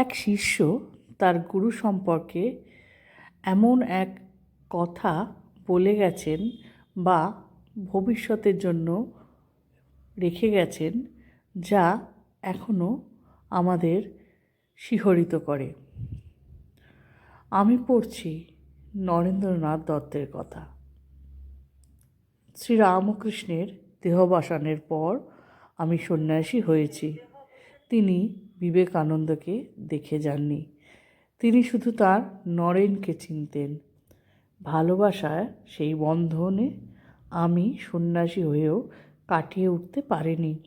এক শিষ্য তার গুরু সম্পর্কে এমন এক কথা বলে গেছেন বা ভবিষ্যতের জন্য রেখে গেছেন যা এখনও আমাদের শিহরিত করে। আমি পড়ছি নরেন্দ্রনাথ দত্তের কথা। শ্রীরামকৃষ্ণের দেহবাসানের পর আমি সন্ন্যাসী হয়েছি। তিনি বিবেকানন্দকে দেখে যাননি। তিনি শুধু তার নরেনকে চিনতেন। ভালোবাসায় সেই বন্ধনে আমি সন্ন্যাসী হয়েও কাটিয়ে উঠতে পারিনি।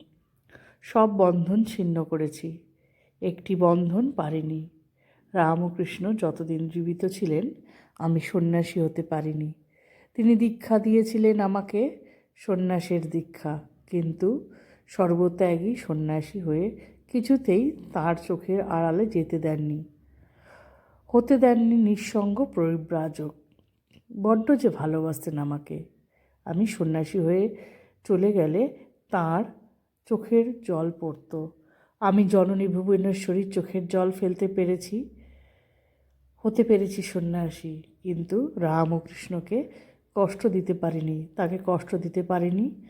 সব বন্ধন ছিন্ন করেছি। একটি বন্ধন পারিনি। রামকৃষ্ণ যতদিন জীবিত ছিলেন, আমি সন্ন্যাসী হতে পারিনি। তিনি দীক্ষা দিয়েছিলেন আমাকে সন্ন্যাসের দীক্ষা, কিন্তু সর্বত্যাগী সন্ন্যাসী হয়ে কিছুতেই তার চোখের আড়ালে যেতে দেননি। হতে দেননি নিঃসঙ্গ পরিব্রাজক। বড্ড যে ভালোবাসতেন আমাকে। আমি সন্ন্যাসী হয়ে চলে গেলে তার চোখের জল পড়তো। আমি জননী ভুবনেশ্বরীর চোখের জল ফেলতে পেরেছি, হতে পেরেছি সন্ন্যাসী। কিন্তু রাম ও কৃষ্ণকে কষ্ট দিতে পারিনি, তাকে কষ্ট দিতে পারিনি।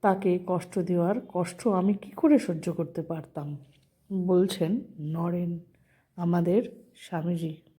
তাকে কষ্ট দেওয়ার কষ্ট আমি কি করে সহ্য করতে পারতাম? বলছেন নরেন আমাদের স্বামীজি।